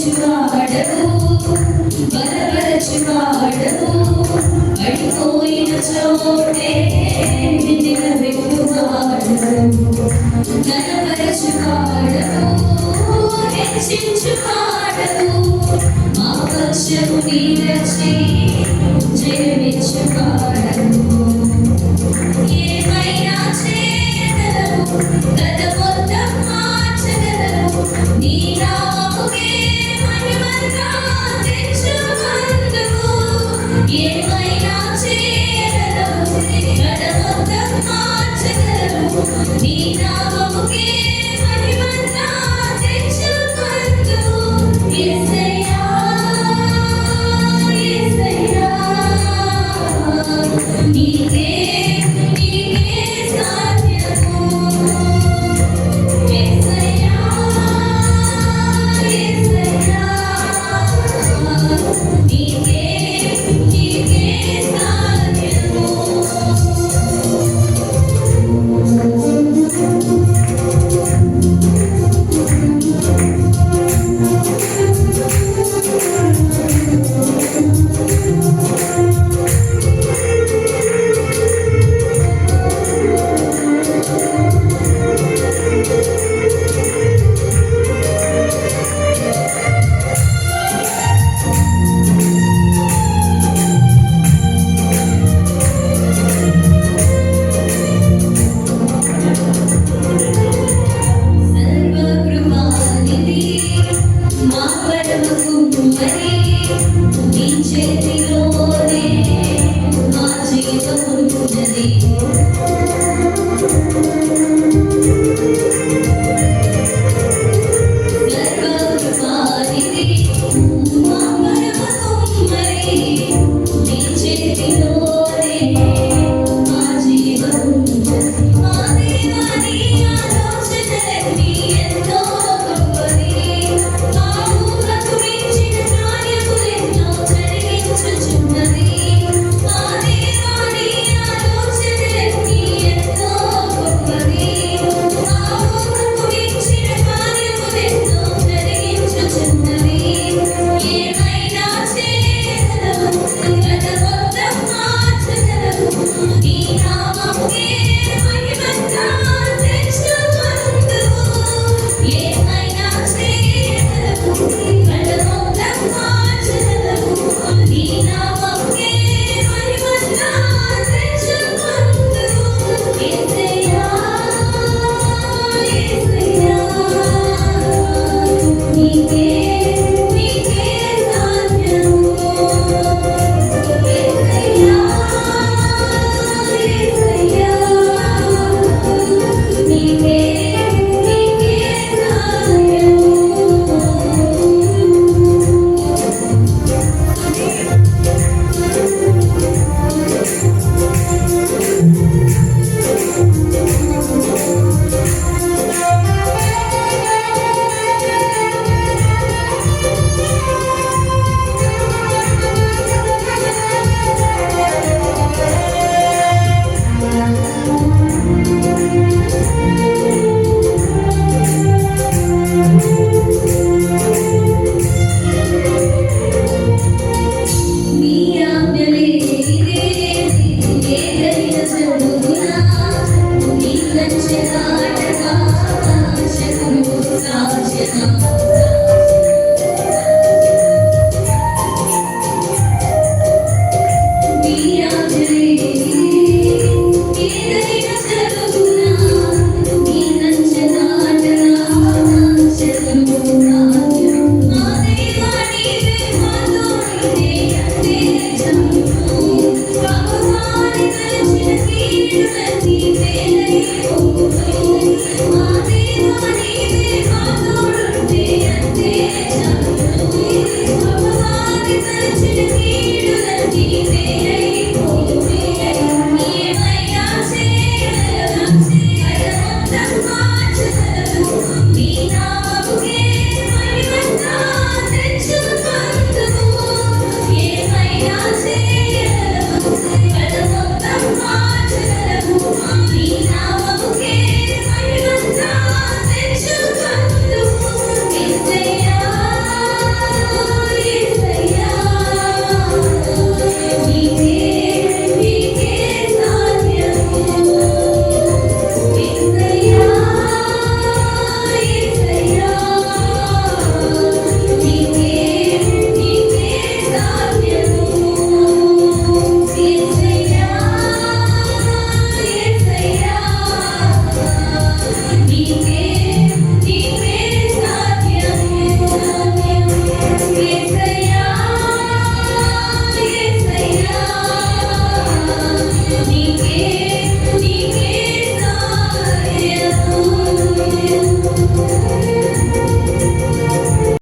బలపరచువాడవు బలపరచువాడవు పడిపోయిన చోటే నిలబెట్టువాడవు బలపరచువాడవు రక్షించువాడవు మా పక్షము నీరచి జయమిచ్చువాడవు 有谁？